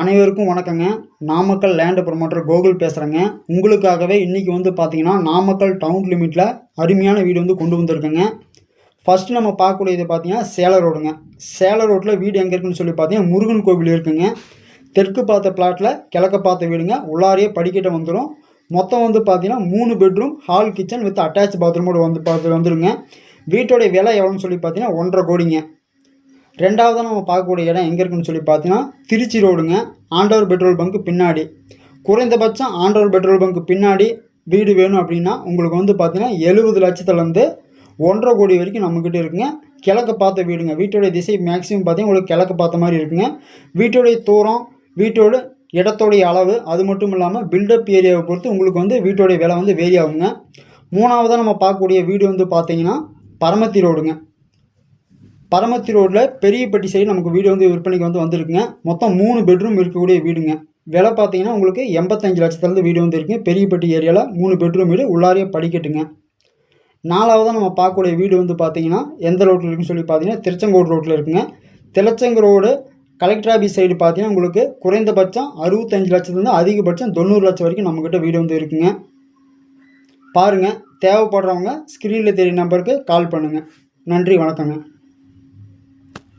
அனைவருக்கும் வணக்கங்க. Namakkal land promoter Gokul பேசுகிறேங்க உங்களுக்காகவே இன்றைக்கி வந்து பார்த்தீங்கன்னா நாமக்கல் டவுன் லிமிட்டில் அருமையான வீடு வந்து கொண்டு வந்திருக்கேங்க. ஃபஸ்ட்டு நம்ம பார்க்கக்கூடியது பார்த்தீங்கன்னா சேல ரோடுங்க சேல ரோட்டில் வீடு எங்கே இருக்குன்னு சொல்லி பார்த்தீங்கன்னா முருகன் கோவில் இருக்குங்க. தெற்கு பார்த்த பிளாட்டில் கிழக்க பார்த்த வீடுங்க. உள்ளாரையே படிக்கிட்ட வந்துடும் மொத்தம் வந்து பார்த்தீங்கன்னா மூணு bedroom hall kitchen with attach பாத்ரூமோடு வந்து பார்த்து வந்துடுங்க வீட்டோடைய விலை எவ்வளோன்னு சொல்லி பார்த்தீங்கன்னா ஒன்றரை கோடிங்க. ரெண்டாவதாக நம்ம பார்க்கக்கூடிய இடம் எங்கே இருக்குன்னு சொல்லி பார்த்தீங்கன்னா திருச்சி ரோடுங்க. ஆண்டவர் பெட்ரோல் பங்க் பின்னாடி. குறைந்தபட்சம் ஆண்டவர் பெட்ரோல் பங்க் பின்னாடி வீடு வேணும் அப்படின்னா உங்களுக்கு வந்து பார்த்தீங்கன்னா எழுபது லட்சத்துலேருந்து ஒன்றரை கோடி வரைக்கும் நம்மக்கிட்ட இருக்குங்க. கிழக்கு பார்த்த வீடுங்க. வீட்டோடைய திசை மேக்ஸிமம் பார்த்தீங்கன்னா உங்களுக்கு கிழக்கு பார்த்த மாதிரி இருக்குங்க. வீட்டோடைய தூரம் வீட்டோட இடத்தோடைய அளவு அது மட்டும் இல்லாமல் பில்டப் ஏரியாவை பொறுத்து உங்களுக்கு வந்து வீட்டோடைய விலை வந்து வேரி ஆகுங்க. மூணாவதாக நம்ம பார்க்கக்கூடிய வீடு வந்து பார்த்தீங்கன்னா பரமத்தி ரோடுங்க. பரமத்தி ரோட்டில் பெரியப்பட்டி சைடு நமக்கு வீடு வந்து விற்பனைக்கு வந்து வந்திருக்குங்க. மொத்தம் மூணு பெட்ரூம் இருக்கக்கூடிய வீடுங்க. விலை பார்த்தீங்கன்னா உங்களுக்கு எண்பத்தஞ்சு லட்சத்துலேருந்து வீடு வந்து இருக்குங்க. பெரியப்பட்டி ஏரியாவில் மூணு பெட்ரூம் வீடு உள்ளாரையே படிக்கட்டுங்க. நாலாவதாக நம்ம பார்க்கக்கூடிய வீடு வந்து பார்த்தீங்கன்னா எந்த ரோட்டில் இருக்குன்னு சொல்லி பார்த்தீங்கன்னா திருச்செங்கோடு ரோட்டில் இருக்குங்க. Tiruchengode road collector office side பார்த்தீங்கன்னா உங்களுக்கு குறைந்தபட்சம் அறுபத்தஞ்சு லட்சத்துலேருந்து அதிகபட்சம் தொண்ணூறு லட்சம் வரைக்கும் நம்மக்கிட்ட வீடு வந்து இருக்குங்க. பாருங்கள் தேவைப்படுறவங்க ஸ்க்ரீனில் தெரிய நம்பருக்கு கால் பண்ணுங்கள் நன்றி வணக்கங்க.